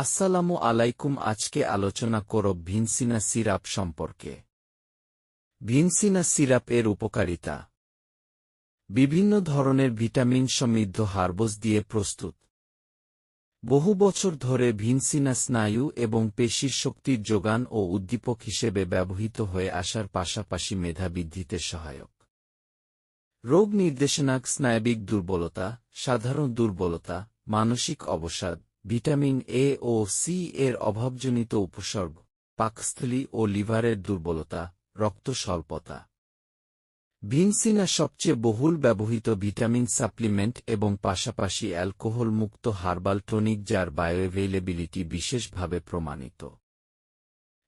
আসসালামু আলাইকুম, আজকে আলোচনা করব ভিনসিনা সিরাপ সম্পর্কে। ভিনসিনা সিরাপ এর উপকারিতা। বিভিন্ন ধরনের ভিটামিন সমৃদ্ধ হার্বস দিয়ে প্রস্তুত। বহু বছর ধরে ভিনসিনা স্নায়ু এবং পেশির শক্তির যোগান ও উদ্দীপক হিসেবে ব্যবহৃত হয়ে আসার পাশাপাশি মেধা বৃদ্ধিতে সহায়ক। রোগ নির্দেশনাক স্নায়বিক দুর্বলতা, সাধারণ দুর্বলতা, মানসিক অবসাদ ভিটামিন এ ও সি এর অভাবজনিত উপসর্গ, পাকস্থলী ও লিভারের দুর্বলতা, রক্ত স্বল্পতা। ভিনসিনা সবচেয়ে বহুল ব্যবহৃত ভিটামিন সাপ্লিমেন্ট এবং পাশাপাশি অ্যালকোহল মুক্ত হার্বাল টনিক যার বায়োঅ্যাভেইলেবিলিটি বিশেষভাবে প্রমাণিত।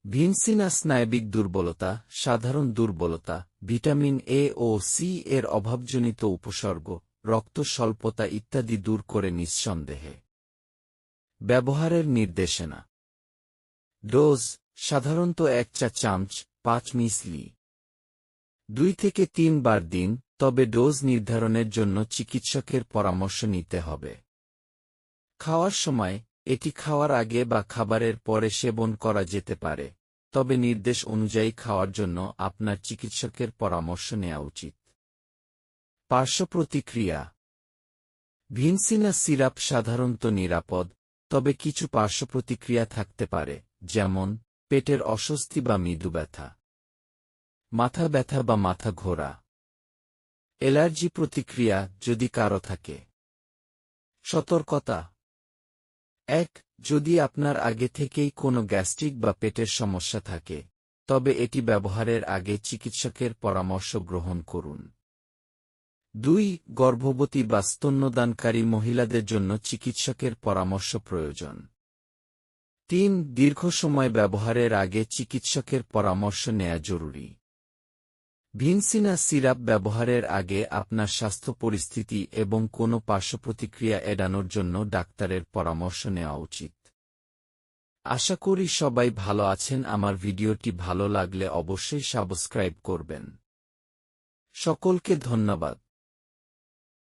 ভিনসিনা স্নায়বিক দুর্বলতা, সাধারণ দুর্বলতা, ভিটামিন এ ও সি এর অভাবজনিত উপসর্গ, রক্ত স্বল্পতা ইত্যাদি দূর করে নিঃসন্দেহে। ব্যবহারের নির্দেশনা। ডোজ সাধারণত এক চা চামচ, পাঁচ মিসলি। দুই থেকে তিন বার দিন, তবে ডোজ নির্ধারণের জন্য চিকিৎসকের পরামর্শ নিতে হবে। খাওয়ার সময়, এটি খাওয়ার আগে বা খাবারের পরে সেবন করা যেতে পারে, তবে নির্দেশ অনুযায়ী খাওয়ার জন্য আপনার চিকিৎসকের পরামর্শ নেওয়া উচিত। পার্শ্ব প্রতিক্রিয়া। ভিনসিনা সিরাপ সাধারণত নিরাপদ তবে কিছু পার্শ্বপ্রতিক্রিয়া থাকতে পারে, যেমন, পেটের অস্বস্তি বা মৃদু ব্যথা, মাথা ব্যথা বা মাথা ঘোরা, অ্যালার্জি প্রতিক্রিয়া যদি কারও থাকে। সতর্কতা। এক, যদি আপনার আগে থেকেই কোনো গ্যাস্ট্রিক বা পেটের সমস্যা থাকে, তবে এটি ব্যবহারের আগে চিকিৎসকের পরামর্শ গ্রহণ করুন। দুই গর্ভবতী বা স্তন্যদানকারী মহিলাদের জন্য চিকিৎসকের পরামর্শ প্রয়োজন। তিন, দীর্ঘ সময় ব্যবহারের আগে চিকিৎসকের পরামর্শ নেওয়া জরুরি। ভিনসিনা সিরাপ ব্যবহারের আগে আপনার স্বাস্থ্য পরিস্থিতি এবং কোনো পার্শ্বপ্রতিক্রিয়া এড়ানোর জন্য ডাক্তারের পরামর্শ নেওয়া উচিত। আশা করি সবাই ভালো আছেন, আমার ভিডিওটি ভালো লাগলে অবশ্যই সাবস্ক্রাইব করবেন। সকলকে ধন্যবাদ।